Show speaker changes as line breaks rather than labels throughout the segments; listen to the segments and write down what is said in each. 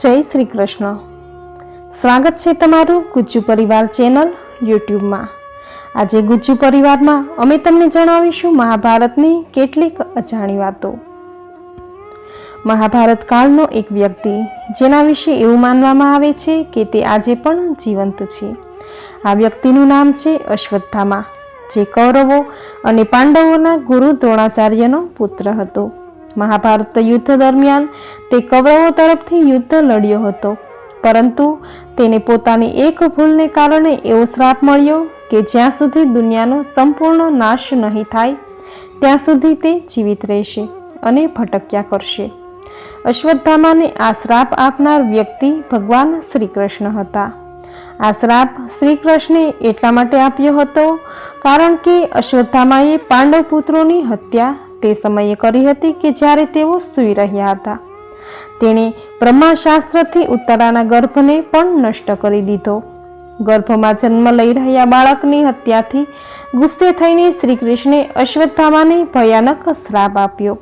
જય શ્રી કૃષ્ણ. સ્વાગત છે તમારું ગુજ્જુ પરિવાર ચેનલ યુટ્યુબમાં. આજે ગુજ્જુ પરિવારમાં અમે તમને જણાવીશું મહાભારતની કેટલીક અજાણી વાતો. મહાભારત કાળનો એક વ્યક્તિ, જેના વિશે એવું માનવામાં આવે છે કે તે આજે પણ જીવંત છે. આ વ્યક્તિનું નામ છે અશ્વત્થામા, જે કૌરવો અને પાંડવોના ગુરુ દ્રોણાચાર્યનો પુત્ર હતો. મહાભારત યુદ્ધ દરમિયાન તે કૌરવો તરફથી યુદ્ધ લડ્યો હતો. પરંતુ તેને પોતાની એક ભૂલને કારણે એવો શ્રાપ મળ્યો કે જ્યાં સુધી દુનિયાનો સંપૂર્ણ નાશ નહીં થાય, ત્યાં સુધી તે જીવિત રહેશે અને ભટક્યા કરશે. અશ્વત્થામાને આ શ્રાપ આપનાર વ્યક્તિ ભગવાન શ્રી કૃષ્ણ હતા. આ શ્રાપ શ્રી કૃષ્ણે એટલા માટે આપ્યો હતો કારણ કે અશ્વત્થામાએ પાંડવ પુત્રોની હત્યા તે સમયે કરી હતી કે જ્યારે તેઓ સૂઈ રહ્યા હતા. તેણે બ્રહ્માશાસ્ત્રથી ઉત્તરાના ગર્ભને પણ નષ્ટ કરી દીધો. ગર્ભમાં જન્મ લઈ રહ્યા બાળકની હત્યાથી ગુસ્સે થઈને શ્રી કૃષ્ણે અશ્વત્થામાને ભયાનક શ્રાપ આપ્યો.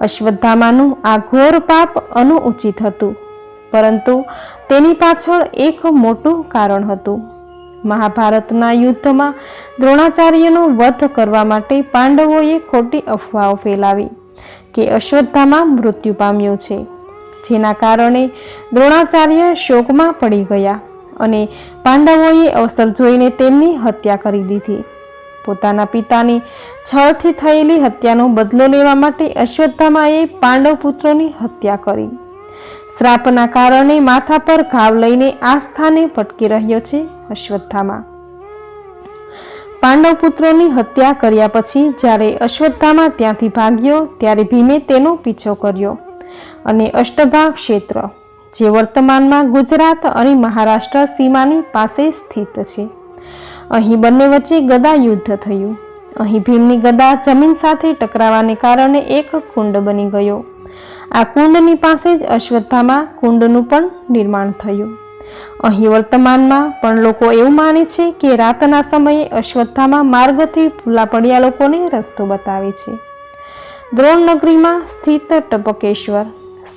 અશ્વત્થામાનું આ ઘોર પાપ અનુઉચિત હતું, પરંતુ તેની પાછળ એક મોટું કારણ હતું. મહાભારતના યુદ્ધમાં દ્રોણાચાર્યનો વધ કરવા માટે પાંડવોએ ખોટી અફવાઓ ફેલાવી કે અશ્વત્થામાં મૃત્યુ પામ્યો છે. જેના કારણે દ્રોણાચાર્ય શોકમાં પડી ગયા અને પાંડવોએ અવસર જોઈને તેમની હત્યા કરી દીધી. પોતાના પિતાની છળથી થયેલી હત્યાનો બદલો લેવા માટે અશ્વત્થામાએ પાંડવ પુત્રોની હત્યા કરી. શ્રાપના કારણે માથા પર ઘાવ લઈને આ સ્થાને ભટકી રહ્યો છે. અશ્વત્થામા. પાંડવ પુત્રોની હત્યા કર્યા પછી જ્યારે અશ્વત્થામા ત્યાંથી ભાગ્યો, ત્યારે ભીમે તેનો પીછો કર્યો અને અષ્ટભાગ ક્ષેત્ર, જે વર્તમાનમાં ગુજરાત અને મહારાષ્ટ્ર સીમાની પાસે સ્થિત છે. અહીં બંને વચ્ચે ગદા યુદ્ધ થયું. અહીં ભીમની ગદા જમીન સાથે ટકરાવાને કારણે એક કુંડ બની ગયો. આ કુંડની પાસે જ અશ્વત્થામાં કુંડનું પણ નિર્માણ થયું. અહીં વર્તમાનમાં પણ લોકો એવું માને છે કે રાતના સમયે અશ્વત્થામાં માર્ગથી ભૂલા પડ્યા લોકોને રસ્તો બતાવે છે. દ્રોણનગરીમાં સ્થિત ટપકેશ્વર.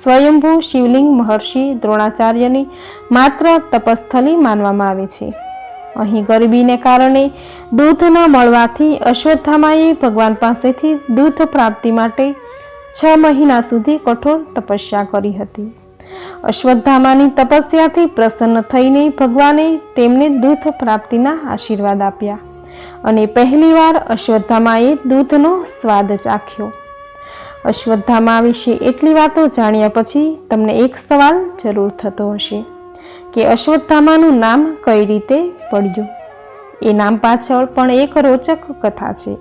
સ્વયંભૂ શિવલિંગ મહર્ષિ દ્રોણાચાર્યની માત્ર તપસ્થલી માનવામાં આવે છે. અહીં ગરીબીને કારણે દૂધ ન મળવાથી અશ્વત્થામાએ ભગવાન પાસેથી દૂધ પ્રાપ્તિ માટે છ મહિના સુધી કઠોર તપસ્યા કરી હતી. અશ્વત્થામાની તપસ્યાથી પ્રસન્ન થઈને ભગવાને તેમને દૂધ પ્રાપ્તિના આશીર્વાદ આપ્યા અને પહેલીવાર અશ્વત્થામાએ દૂધનો સ્વાદ ચાખ્યો. અશ્વત્થામા વિશે એટલી વાતો જાણ્યા પછી તમને એક સવાલ જરૂર થતો હશે કે અશ્વત્થામાનું નામ કઈ રીતે પડ્યું? એ નામ પાછળ પણ એક રોચક કથા છે.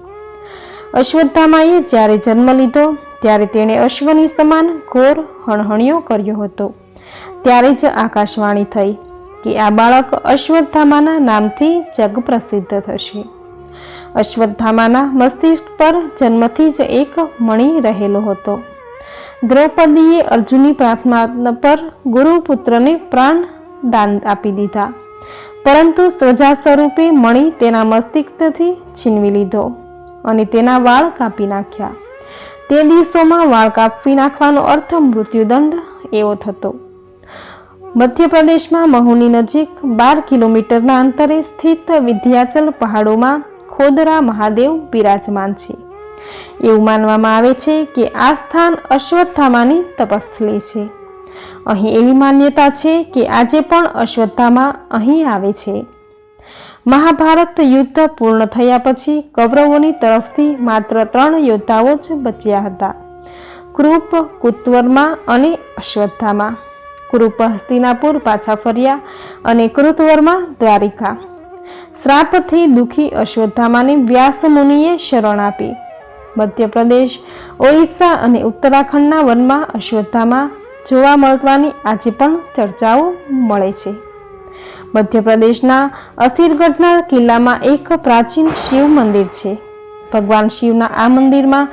અશ્વત્થામાએ જ્યારે જન્મ લીધો ત્યારે તેણે અશ્વની સમાન ઘોર હણહણિયો કર્યો હતો. ત્યારે જ આકાશવાણી થઈ કે આ બાળક અશ્વત્થામાના નામથી જગ પ્રસિદ્ધ થશે. અશ્વત્થામાના મસ્તિષ્ક પર જન્મથી જ એક મણી રહેલો હતો. દ્રૌપદીએ અર્જુનની પ્રાર્થના પર ગુરુપુત્રને પ્રાણ દાન આપી દીધા. પરંતુ સજા સ્વરૂપે મણી તેના મસ્તિષ્કથી છીનવી લીધો અને તેના વાળ કાપી નાખ્યા. તે દિવસોમાં વાળ કાપી નાખવાનો અર્થ મૃત્યુદંડ એવો થતો. મધ્યપ્રદેશમાં મહુની નજીક બાર કિલોમીટરના અંતરે સ્થિત વિધ્યાચલ પહાડોમાં ખોદરા મહાદેવ બિરાજમાન છે. એવું માનવામાં આવે છે કે આ સ્થાન અશ્વત્થામાની તપસ્થલી છે. અહીં એવી માન્યતા છે કે આજે પણ અશ્વત્થામાં અહીં આવે છે. મહાભારત યુદ્ધ પૂર્ણ થયા પછી કૌરવોની તરફથી માત્ર ત્રણ યોદ્ધાઓ જ બચ્યા હતા. કૃપ, કુત્વર્મા અને અશ્વત્થામાં. કૃપ હસ્તિનાપુર પાછા ફર્યા અને કૃતવર્મા દ્વારિકા. શ્રાપથી દુઃખી અશ્વત્થામાને વ્યાસ મુનિએ શરણ આપી. મધ્યપ્રદેશ ઓરિસ્સા અને ઉત્તરાખંડના વનમાં અશ્વત્થામાં જોવા મળવાની આજે પણ ચર્ચાઓ મળે છે. મધ્યપ્રદેશના અસીરગઢના કિલ્લામાં એક પ્રાચીન શિવ મંદિર છે. ભગવાન શિવના આ મંદિરમાં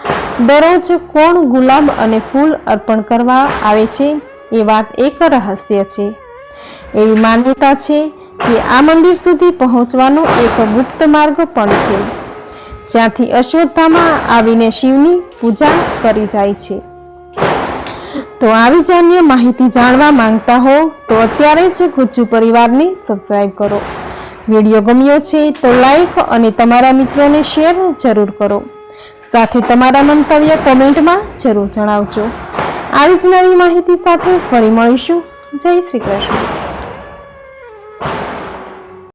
દરરોજ કોણ ગુલાબ અને ફૂલ અર્પણ કરવા આવે છે એ વાત એક રહસ્ય છે. એવી માન્યતા છે કે આ મંદિર સુધી પહોંચવાનો એક ગુપ્ત માર્ગ પણ છે. જ્યાંથી અશ્વત્થામાં આવીને શિવની પૂજા કરી જાય છે. તો આવી જ અન્ય માહિતી જાણવા માંગતા હો, તો અત્યારે જ ગુજ્જુ પરિવારને સબસ્ક્રાઈબ કરો. વીડિયો ગમ્યો છે તો લાઈક અને તમારા મિત્રોને શેર જરૂર કરો. સાથે તમારા મંતવ્ય કોમેન્ટમાં જરૂર જણાવજો. આવી જ નવી માહિતી સાથે ફરી મળીશું. જય શ્રી કૃષ્ણ.